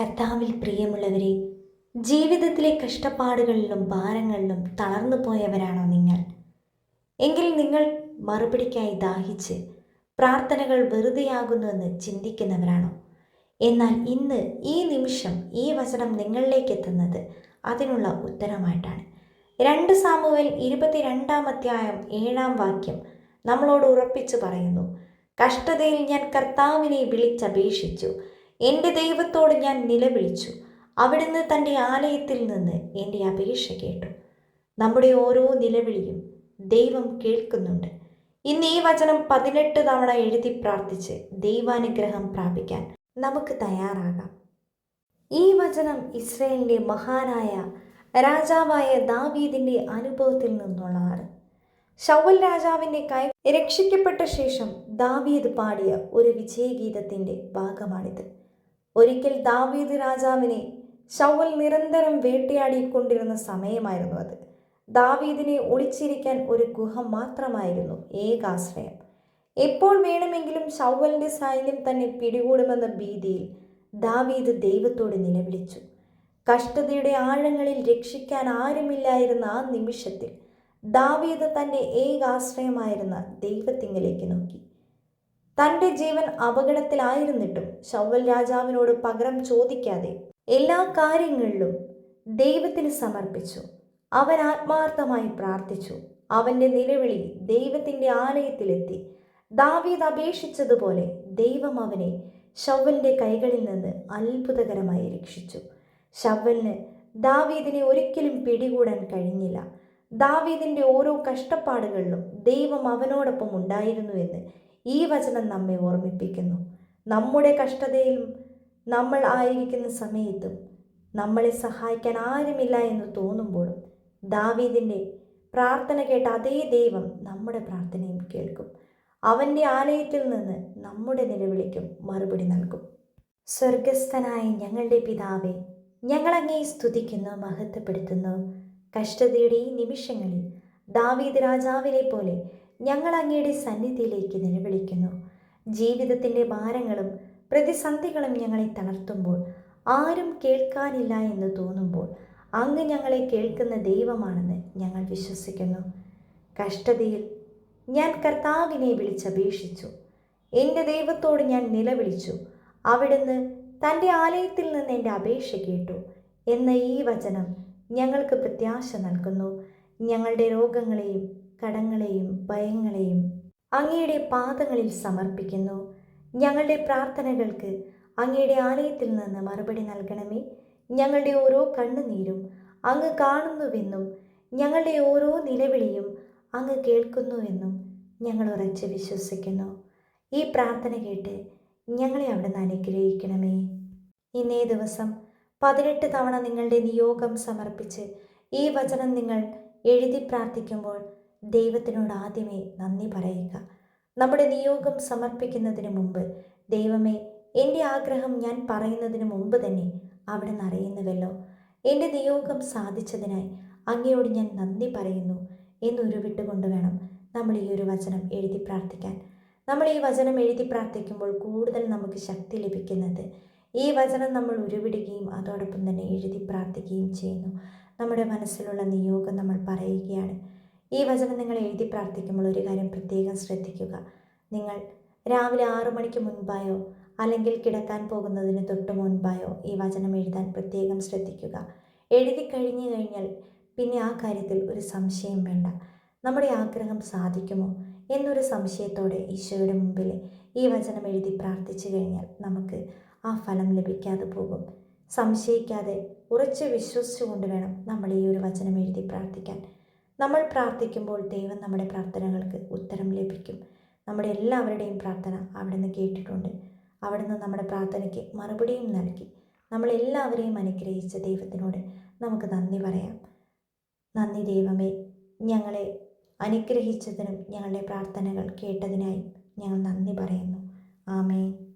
കർത്താവിൽ പ്രിയമുള്ളവരെ ജീവിതത്തിലെ കഷ്ടപ്പാടുകളിലും ഭാരങ്ങളിലും തളർന്നു പോയവരാണോ നിങ്ങൾ? എങ്കിൽ നിങ്ങൾ മറുപടിക്കായി ദാഹിച്ച് പ്രാർത്ഥനകൾ വെറുതെയാകുന്നുവെന്ന് ചിന്തിക്കുന്നവരാണോ? എന്നാൽ ഇന്ന് ഈ നിമിഷം ഈ വചനം നിങ്ങളിലേക്ക് എത്തുന്നത് അതിനുള്ള ഉത്തരമായിട്ടാണ്. രണ്ട് സാമുവൽ ഇരുപത്തിരണ്ടാം അധ്യായം ഏഴാം വാക്യം നമ്മളോട് ഉറപ്പിച്ചു പറയുന്നു കഷ്ടതയിൽ ഞാൻ കർത്താവിനെ വിളിച്ചപേക്ഷിച്ചു. എന്റെ ദൈവത്തോട് ഞാൻ നിലവിളിച്ചു. അവിടുന്ന് തന്റെ ആലയത്തിൽ നിന്ന് എന്റെ അപേക്ഷ കേട്ടു. നമ്മുടെ ഓരോ നിലവിളിയും ദൈവം കേൾക്കുന്നുണ്ട്. ഇന്ന് ഈ വചനം പതിനെട്ട് തവണ എഴുതി പ്രാർത്ഥിച്ച് ദൈവാനുഗ്രഹം പ്രാപിക്കാൻ നമുക്ക് തയ്യാറാകാം. ഈ വചനം ഇസ്രയേലിന്റെ മഹാനായ രാജാവായ ദാവീദിന്റെ അനുഭവത്തിൽ നിന്നുള്ളതാണ്. ഷൗൽ രാജാവിന്റെ കൈ രക്ഷിക്കപ്പെട്ട ശേഷം ദാവീദ് പാടിയ ഒരു വിജയഗീതത്തിന്റെ ഭാഗമാണിത്. ഒരിക്കൽ ദാവീദ് രാജാവിനെ ഷൗൽ നിരന്തരം വേട്ടയാടിക്കൊണ്ടിരുന്ന സമയമായിരുന്നു അത്. ദാവീദിനെ ഒളിച്ചിരിക്കാൻ ഒരു ഗുഹ മാത്രമായിരുന്നു ഏകാശ്രയം. എപ്പോൾ വേണമെങ്കിലും ഷൗവലിന്റെ സൈന്യം തന്നെ പിടികൂടുമെന്ന ഭീതിയിൽ ദാവീദ് ദൈവത്തോട് നിലവിളിച്ചു. കഷ്ടതയുടെ ആഴങ്ങളിൽ രക്ഷിക്കാൻ ആരുമില്ലായിരുന്ന ആ നിമിഷത്തിൽ ദാവീദ് തന്റെ ഏകാശ്രയമായിരുന്ന ദൈവത്തിങ്കലേക്ക് നോക്കി. തന്റെ ജീവൻ അപകടത്തിലായിരുന്നിട്ടും ശൗവൽ രാജാവിനോട് പകരം ചോദിക്കാതെ എല്ലാ കാര്യങ്ങളിലും ദൈവത്തിന് സമർപ്പിച്ചു. അവൻ ആത്മാർത്ഥമായി പ്രാർത്ഥിച്ചു. അവന്റെ നിലവിളി ദൈവത്തിന്റെ ആലയത്തിലെത്തി. ദാവീദ് അപേക്ഷിച്ചതുപോലെ ദൈവം അവനെ ഷവലിന്റെ കൈകളിൽ നിന്ന് അത്ഭുതകരമായി രക്ഷിച്ചു. ഷവലിന് ദാവീദിനെ ഒരിക്കലും പിടികൂടാൻ കഴിഞ്ഞില്ല. ദാവീദിന്റെ ഓരോ കഷ്ടപ്പാടുകളിലും ദൈവം അവനോടൊപ്പം ഉണ്ടായിരുന്നു എന്ന് ഈ വചനം നമ്മെ ഓർമ്മിപ്പിക്കുന്നു. നമ്മുടെ കഷ്ടതയിലും നമ്മൾ ആയിരിക്കുന്ന സമയത്തും നമ്മളെ സഹായിക്കാൻ ആരുമില്ല എന്ന് തോന്നുമ്പോഴും ദാവീദിന്റെ പ്രാർത്ഥന കേട്ട അതേ ദൈവം നമ്മുടെ പ്രാർത്ഥനയും കേൾക്കും. അവന്റെ ആലയത്തിൽ നിന്ന് നമ്മുടെ നിലവിളിക്കും മറുപടി നൽകും. സ്വർഗസ്ഥനായ ഞങ്ങളുടെ പിതാവെ ഞങ്ങളങ്ങേ സ്തുതിക്കുന്നു മഹത്വപ്പെടുത്തുന്നു. കഷ്ടതയുടെ ഈ നിമിഷങ്ങളിൽ ദാവീദ് രാജാവിനെ പോലെ ഞങ്ങൾ അങ്ങയുടെ സന്നിധിയിലേക്ക് നിലവിളിക്കുന്നു. ജീവിതത്തിന്റെ ഭാരങ്ങളും പ്രതിസന്ധികളും ഞങ്ങളെ തളർത്തുമ്പോൾ ആരും കേൾക്കാനില്ല എന്ന് തോന്നുമ്പോൾ അങ്ങ് ഞങ്ങളെ കേൾക്കുന്ന ദൈവമാണെന്ന് ഞങ്ങൾ വിശ്വസിക്കുന്നു. കഷ്ടതയിൽ ഞാൻ കർത്താവിനെ വിളിച്ചപേക്ഷിച്ചു. എന്റെ ദൈവത്തോട് ഞാൻ നിലവിളിച്ചു. അവിടുന്ന് തന്റെ ആലയത്തിൽ നിന്ന് എന്റെ അപേക്ഷ കേട്ടു എന്ന ഈ വചനം ഞങ്ങൾക്ക് പ്രത്യാശ നൽകുന്നു. ഞങ്ങളുടെ രോഗങ്ങളെയും കടങ്ങളെയും ഭയങ്ങളെയും അങ്ങയുടെ പാദങ്ങളിൽ സമർപ്പിക്കുന്നു. ഞങ്ങളുടെ പ്രാർത്ഥനകൾക്ക് അങ്ങയുടെ ആലയത്തിൽ നിന്ന് മറുപടി നൽകണമേ. ഞങ്ങളുടെ ഓരോ കണ്ണുനീരും അങ്ങ് കാണുന്നുവെന്നും ഞങ്ങളുടെ ഓരോ നിലവിളിയും അങ്ങ് കേൾക്കുന്നുവെന്നും ഞങ്ങൾ ഉറച്ച് വിശ്വസിക്കുന്നു. ഈ പ്രാർത്ഥന കേട്ട് ഞങ്ങളെ അവിടുന്ന് അനുഗ്രഹിക്കണമേ. ഇന്നേ ദിവസം പതിനെട്ട് തവണ നിങ്ങളുടെ നിയോഗം സമർപ്പിച്ച് ഈ വചനം നിങ്ങൾ എഴുതി പ്രാർത്ഥിക്കുമ്പോൾ ദൈവത്തിനോട് ആദ്യമേ നന്ദി പറയുക. നമ്മുടെ നിയോഗം സമർപ്പിക്കുന്നതിന് മുമ്പ് ദൈവമേ എന്റെ ആഗ്രഹം ഞാൻ പറയുന്നതിന് മുമ്പ് തന്നെ അവിടെ അറിയുന്നുവല്ലോ എന്റെ നിയോഗം സാധിച്ചതിനായി അങ്ങയോട് ഞാൻ നന്ദി പറയുന്നു എന്നുരുവിട്ടുകൊണ്ട് വേണം നമ്മൾ ഈ ഒരു വചനം എഴുതി പ്രാർത്ഥിക്കാൻ. നമ്മൾ ഈ വചനം എഴുതി പ്രാർത്ഥിക്കുമ്പോൾ കൂടുതൽ നമുക്ക് ശക്തി ലഭിക്കുന്നത് ഈ വചനം നമ്മൾ ഉരുവിടുകയും അതോടൊപ്പം തന്നെ എഴുതി പ്രാർത്ഥിക്കുകയും ചെയ്യുന്നു. നമ്മുടെ മനസ്സിലുള്ള നിയോഗം നമ്മൾ പറയുകയാണ്. ഈ വചനം നിങ്ങൾ എഴുതി പ്രാർത്ഥിക്കുമ്പോൾ ഒരു കാര്യം പ്രത്യേകം ശ്രദ്ധിക്കുക. നിങ്ങൾ രാവിലെ ആറു മണിക്ക് മുൻപായോ അല്ലെങ്കിൽ കിടക്കാൻ പോകുന്നതിന് തൊട്ട് മുൻപായോ ഈ വചനം എഴുതാൻ പ്രത്യേകം ശ്രദ്ധിക്കുക. എഴുതി കഴിഞ്ഞു കഴിഞ്ഞാൽ പിന്നെ ആ കാര്യത്തിൽ ഒരു സംശയം വേണ്ട. നമ്മുടെ ആഗ്രഹം സാധിക്കുമോ എന്നൊരു സംശയത്തോടെ ഈശോയുടെ മുമ്പിൽ ഈ വചനം എഴുതി പ്രാർത്ഥിച്ചു കഴിഞ്ഞാൽ നമുക്ക് ആ ഫലം ലഭിക്കാതെ പോകും. സംശയിക്കാതെ ഉറച്ച് വിശ്വസിച്ചുകൊണ്ട് വേണം നമ്മൾ ഈ ഒരു വചനം എഴുതി പ്രാർത്ഥിക്കാൻ. നമ്മൾ പ്രാർത്ഥിക്കുമ്പോൾ ദൈവം നമ്മുടെ പ്രാർത്ഥനകൾക്ക് ഉത്തരം ലഭിക്കും. നമ്മുടെ എല്ലാവരുടെയും പ്രാർത്ഥന അവിടുന്ന് കേട്ടിട്ടുണ്ട്. അവിടുന്ന് നമ്മുടെ പ്രാർത്ഥനയ്ക്ക് മറുപടിയും നൽകി. നമ്മളെല്ലാവരെയും അനുഗ്രഹിച്ച ദൈവത്തിനോട് നമുക്ക് നന്ദി പറയാം. നന്ദി ദൈവമേ. ഞങ്ങളെ അനുഗ്രഹിച്ചതിനും ഞങ്ങളുടെ പ്രാർത്ഥനകൾ കേട്ടതിനായി ഞങ്ങൾ നന്ദി പറയുന്നു. ആമേൻ.